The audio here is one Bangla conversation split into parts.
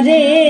রে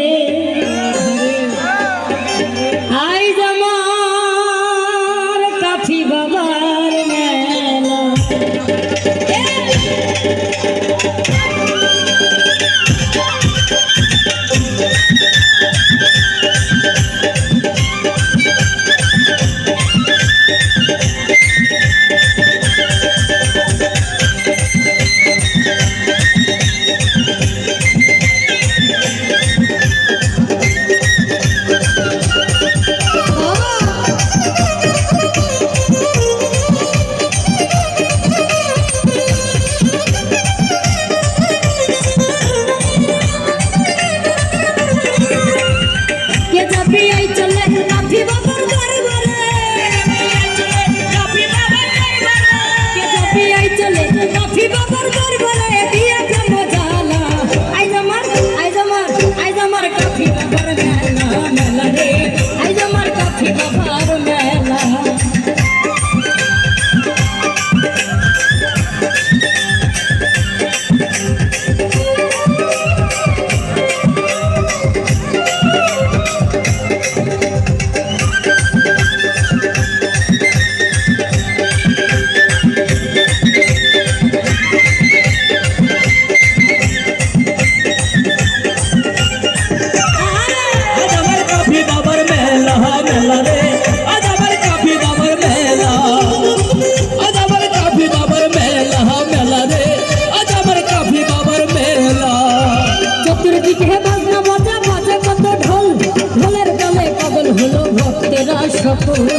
不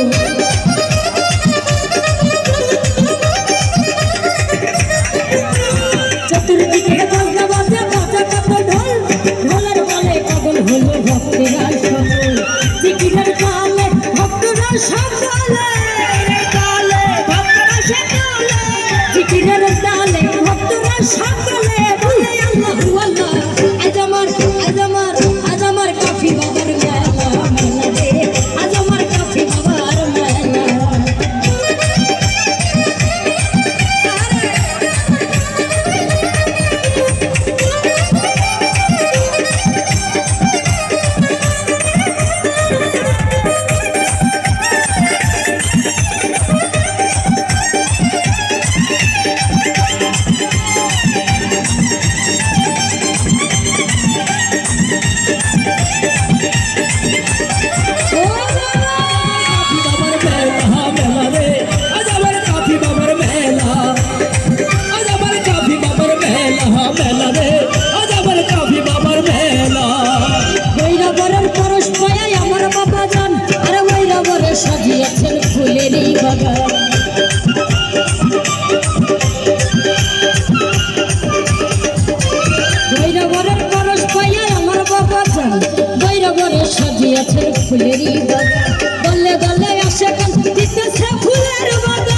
আছে ফুলেরই বাগান। গলে গলে আসে কান দিতেছে ফুলের বাগান।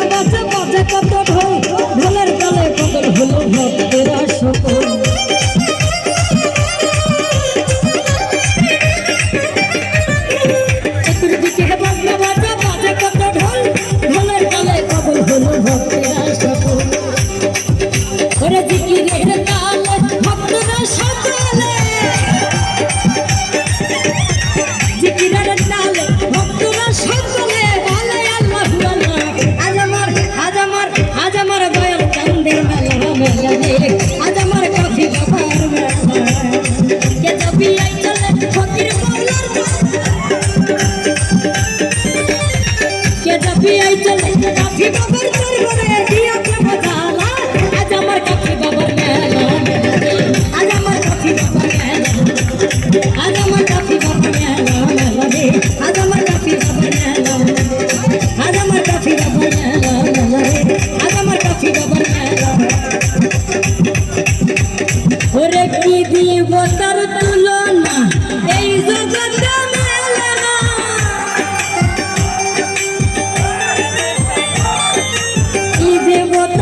তোর কাছে বাজে কত দুনিয়ায় চলে কাকি বাবার দরবারে দিয়াছে বাজালা। আজ আমার কাকি বাবার মেলা। আজ আমার কাকি বাবার মেলা। আজ আমার কাকি বাবার মেলা। মেলা। রে আজ আমার ওরে কি দিব তার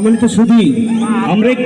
সম্মানিত সুদী আমরা একটু